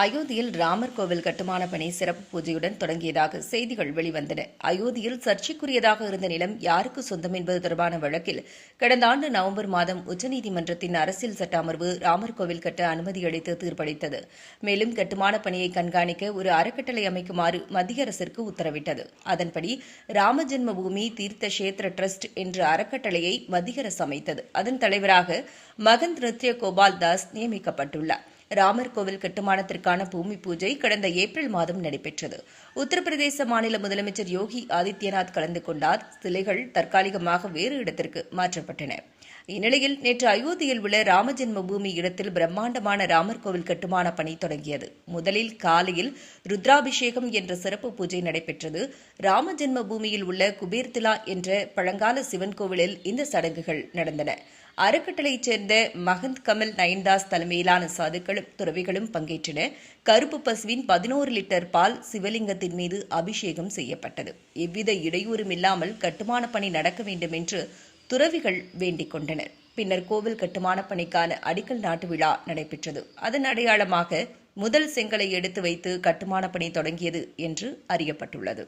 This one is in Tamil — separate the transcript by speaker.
Speaker 1: அயோத்தியில் ராமர் கோவில் கட்டுமான பணி சிறப்பு பூஜையுடன் தொடங்கியதாக செய்திகள் வெளிவந்தன. அயோத்தியில் சர்ச்சைக்குரியதாக இருந்த நிலம் யாருக்கு சொந்தம் என்பது தொடர்பான வழக்கில் கடந்த ஆண்டு நவம்பர் மாதம் உச்சநீதிமன்றத்தின் அரசியல் சட்ட அமர்வு ராமர் கோவில் கட்ட அனுமதி அளித்து தீர்ப்பளித்தது. மேலும் கட்டுமான பணியை கண்காணிக்க ஒரு அறக்கட்டளை அமைக்குமாறு மத்திய அரசிற்கு உத்தரவிட்டது. அதன்படி ராம ஜென்ம பூமி தீர்த்த கஷேத்திர டிரஸ்ட் என்ற அறக்கட்டளையை மத்திய அரசு அமைத்தது. அதன் தலைவராக மகந்த் நித்ய கோபால் தாஸ் நியமிக்கப்பட்டுள்ளார். ராமர் கோவில் கட்டுமானத்திற்கான பூமி பூஜை கடந்த ஏப்ரல் மாதம் நடைபெற்றது. உத்தரப்பிரதேச மாநில முதலமைச்சர் யோகி ஆதித்யநாத் கலந்து கொண்டார். சிலைகள் தற்காலிகமாக வேறு இடத்திற்கு மாற்றப்பட்டன. இந்நிலையில் நேற்று அயோத்தியில் உள்ள ராமஜென்ம பூமி இடத்தில் பிரம்மாண்டமான ராமர் கோவில் கட்டுமான பணி தொடங்கியது. முதலில் காலையில் ருத்ராபிஷேகம் என்ற சிறப்பு பூஜை நடைபெற்றது. ராமஜென்ம பூமியில் உள்ள குபேர்திலா என்ற பழங்கால சிவன் கோவிலில் இந்த சடங்குகள் நடந்தன. அறக்கட்டளையைச் சேர்ந்த மகந்த் கமல் நயன்தாஸ் தலைமையிலான சாதுக்களும் துறவிகளும் பங்கேற்றன. கருப்பு பசுவின் பதினோரு லிட்டர் பால் சிவலிங்கத்தின் மீது அபிஷேகம் செய்யப்பட்டது. எவ்வித இடையூறும் இல்லாமல் கட்டுமான பணி நடக்க வேண்டும் என்று துறவிகள் வேண்டிக் கொண்டனர். பின்னர் கோவில் கட்டுமான பணிக்கான அடிக்கல் நாட்டு விழா நடைபெற்றது. அதன் அடையாளமாக முதல் செங்கலை எடுத்து வைத்து கட்டுமான பணி தொடங்கியது என்று அறியப்பட்டுள்ளது.